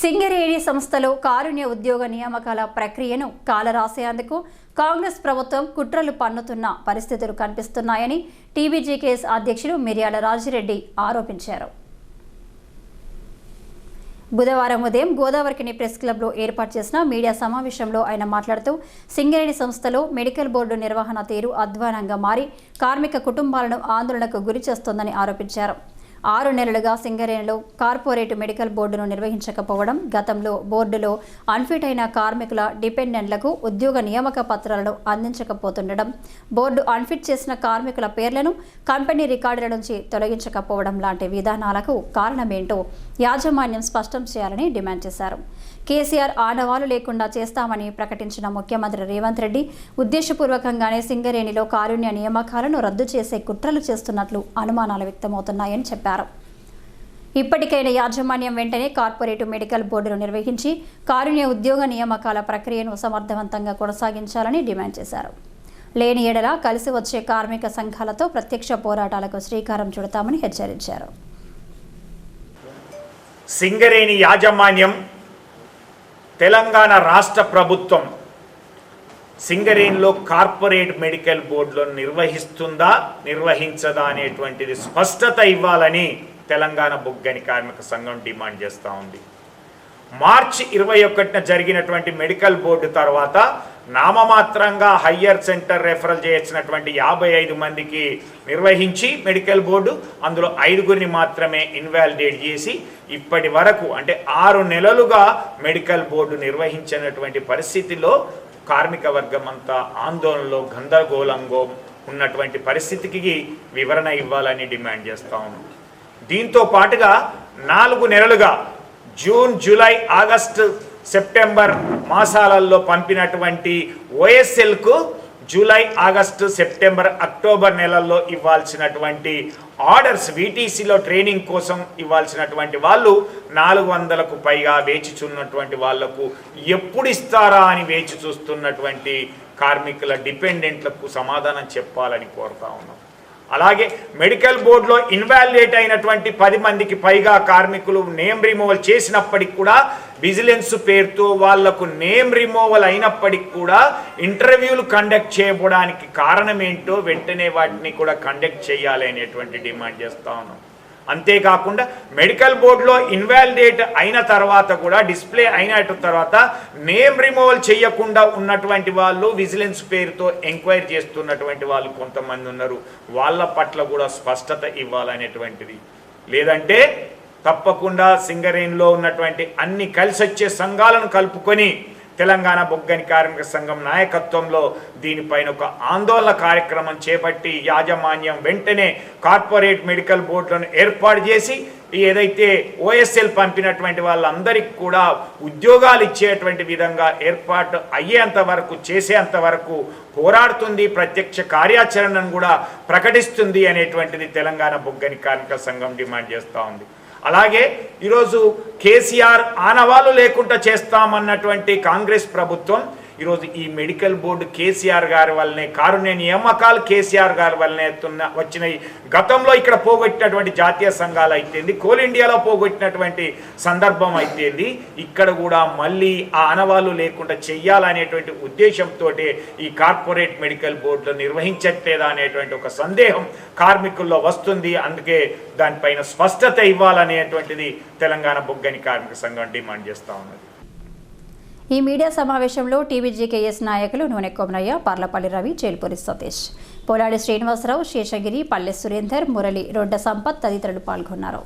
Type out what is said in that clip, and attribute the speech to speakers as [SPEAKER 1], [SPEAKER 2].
[SPEAKER 1] సింగరేణి సంస్థలో కారుణ్య ఉద్యోగ నియామకాల ప్రక్రియను కాలరాసేందుకు కాంగ్రెస్ ప్రభుత్వం కుట్రలు పన్నుతున్న పరిస్థితులు కనిపిస్తున్నాయని టీబీజీకేఎస్ అధ్యక్షులు మిర్యాల రాజిరెడ్డి ఆరోపించారు. బుధవారం ఉదయం గోదావరికిని ప్రెస్ క్లబ్లో ఏర్పాటు చేసిన మీడియా సమావేశంలో ఆయన మాట్లాడుతూ సింగరేణి సంస్థలో మెడికల్ బోర్డు నిర్వహణ తీరు అధ్వానంగా మారి కార్మిక కుటుంబాలను ఆందోళనకు గురి చేస్తోందని ఆరోపించారు. ఆరు నెలలుగా సింగరేణిలో కార్పొరేట్ మెడికల్ బోర్డును నిర్వహించకపోవడం గతంలో బోర్డులో అన్ఫిట్ అయిన కార్మికుల డిపెండెంట్లకు ఉద్యోగ నియామక పత్రాలను అందించకపోతుండడం బోర్డు అన్ఫిట్ చేసిన కార్మికుల పేర్లను కంపెనీ రికార్డుల నుంచి తొలగించకపోవడం లాంటి విధానాలకు కారణమేంటో యాజమాన్యం స్పష్టం చేయాలని డిమాండ్ చేశారు. కేసీఆర్ ఆనవాలు లేకుండా చేస్తామని ప్రకటించిన ముఖ్యమంత్రి రేవంత్ రెడ్డి ఉద్దేశపూర్వకంగానే సింగరేణిలో కారుణ్య నియామకాలను రద్దు చేసే కుట్రలు చేస్తున్నట్లు అనుమానాలు వ్యక్తమవుతున్నాయని చెప్పారు. ఇప్పటికైనా యాజమాన్యం వెంటనే కార్పొరేట్ మెడికల్ బోర్డును నిర్వహించి కారుణ్య ఉద్యోగ నియామకాల ప్రక్రియను సమర్థవంతంగా కొనసాగించాలని డిమాండ్ చేశారు. లేని ఎడల కలిసి వచ్చే కార్మిక సంఘాలతో ప్రత్యక్ష పోరాటాలకు శ్రీకారం చుడతామని హెచ్చరించారు.
[SPEAKER 2] సింగరేణి యాజమాన్యం తెలంగాణ రాష్ట్ర ప్రభుత్వం సింగరేణిలో కార్పొరేట్ మెడికల్ బోర్డులను నిర్వహిస్తుందా నిర్వహించదా అనేటువంటిది స్పష్టత ఇవ్వాలని తెలంగాణ బొగ్గని కార్మిక సంఘం డిమాండ్ చేస్తూ ఉంది. మార్చి ఇరవై ఒకటిన జరిగినటువంటి మెడికల్ బోర్డు తర్వాత నామమాత్రంగా హయ్యర్ సెంటర్ రెఫరల్ చేసినటువంటి యాభై ఐదు మందికి నిర్వహించి మెడికల్ బోర్డు అందులో ఐదుగురిని మాత్రమే ఇన్వాలిడేట్ చేసి ఇప్పటి వరకు అంటే ఆరు నెలలుగా మెడికల్ బోర్డు నిర్వహించినటువంటి పరిస్థితిలో కార్మిక వర్గం అంతా ఆందోళనలో గందరగోళంగా ఉన్నటువంటి పరిస్థితికి వివరణ ఇవ్వాలని డిమాండ్ చేస్తా ఉన్నాం. దీంతో పాటుగా నాలుగు నెలలుగా జూన్ జూలై ఆగస్టు సెప్టెంబర్ మాసాలలో పంపినటువంటి ఓఎస్ఎల్కు జూలై ఆగస్టు సెప్టెంబర్ అక్టోబర్ నెలల్లో ఇవ్వాల్సినటువంటి ఆర్డర్స్ వీటీసీలో ట్రైనింగ్ కోసం ఇవ్వాల్సినటువంటి వాళ్ళు నాలుగు వందలకు పైగా వేచిచున్నటువంటి వాళ్ళకు ఎప్పుడు ఇస్తారా అని వేచి చూస్తున్నటువంటి కార్మికుల డిపెండెంట్లకు సమాధానం చెప్పాలని కోరుతా ఉన్నాం. అలాగే మెడికల్ బోర్డులో ఇన్వాలిడేట్ అయినటువంటి పది మందికి పైగా కార్మికులు నేమ్ రిమూవల్ చేసినప్పటికి కూడా విజిలెన్స్ పేరుతో వాళ్ళకు నేమ్ రిమూవల్ అయినప్పటికి కూడా ఇంటర్వ్యూలు కండక్ట్ చేయడానికి కారణం ఏంటో వెంటనే వాటిని కూడా కండక్ట్ చేయాలి అనేటువంటి డిమాండ్ చేస్తా ఉన్నాం. అంతేకాకుండా మెడికల్ బోర్డులో ఇన్వాలిడేట్ అయిన తర్వాత కూడా డిస్ప్లే అయిన తర్వాత నేమ్ రిమూవల్ చేయకుండా ఉన్నటువంటి వాళ్ళు విజిలెన్స్ పేరుతో ఎంక్వైరీ చేస్తున్నటువంటి వాళ్ళు కొంతమంది ఉన్నారు. వాళ్ళ పట్ల కూడా స్పష్టత ఇవ్వాలనేటువంటిది. లేదంటే తప్పకుండా సింగరేణిలో ఉన్నటువంటి అన్ని కలిసి వచ్చే సంఘాలను కలుపుకొని తెలంగాణ బొగ్గని కార్మిక సంఘం నాయకత్వంలో దీనిపైన ఒక ఆందోళన కార్యక్రమం చేపట్టి యాజమాన్యం వెంటనే కార్పొరేట్ మెడికల్ బోర్డులను ఏర్పాటు చేసి ఏదైతే ఓఎస్ఎల్ పంపినటువంటి వాళ్ళందరికీ కూడా ఉద్యోగాలు ఇచ్చేటువంటి విధంగా ఏర్పాటు అయ్యేంత వరకు చేసేంత వరకు పోరాడుతుంది ప్రత్యక్ష కార్యాచరణను కూడా ప్రకటిస్తుంది అనేటువంటిది తెలంగాణ బొగ్గని కార్మిక సంఘం డిమాండ్ చేస్తూ ఉంది. అలాగే ఈరోజు కేసీఆర్ ఆనవాళ్ళు లేకుండా చేస్తామన్నటువంటి కాంగ్రెస్ ప్రభుత్వం ఈరోజు ఈ మెడికల్ బోర్డు కేసీఆర్ గారి వల్లనే కారుణ్య నియామకాలు కేసీఆర్ గారి వల్లనే ఎత్తున్న వచ్చినాయి గతంలో ఇక్కడ పోగొట్టినటువంటి జాతీయ సంఘాలు అయితేంది కోల్ ఇండియాలో పోగొట్టినటువంటి సందర్భం అయితేంది ఇక్కడ కూడా మళ్ళీ ఆ ఆనవాళ్ళు లేకుండా చెయ్యాలనేటువంటి ఉద్దేశంతో ఈ కార్పొరేట్ మెడికల్ బోర్డులో నిర్వహించట్లేదా అనేటువంటి ఒక సందేహం కార్మికుల్లో వస్తుంది. అందుకే దానిపైన స్పష్టత ఇవ్వాలనేటువంటిది తెలంగాణ బొగ్గని కార్మిక సంఘం డిమాండ్ చేస్తూ ఉన్నది.
[SPEAKER 1] ఈ మీడియా సమావేశంలో టీవీజీకేఎస్ నాయకులు నూనె కొమరయ్య పర్లపల్లి రవి చేల్పూరి సతీష్. పోలాడి శ్రీనివాసరావు శేషగిరి పల్లె సురేందర్ మురళి రొడ్డ సంపత్ తదితరులు పాల్గొన్నారు.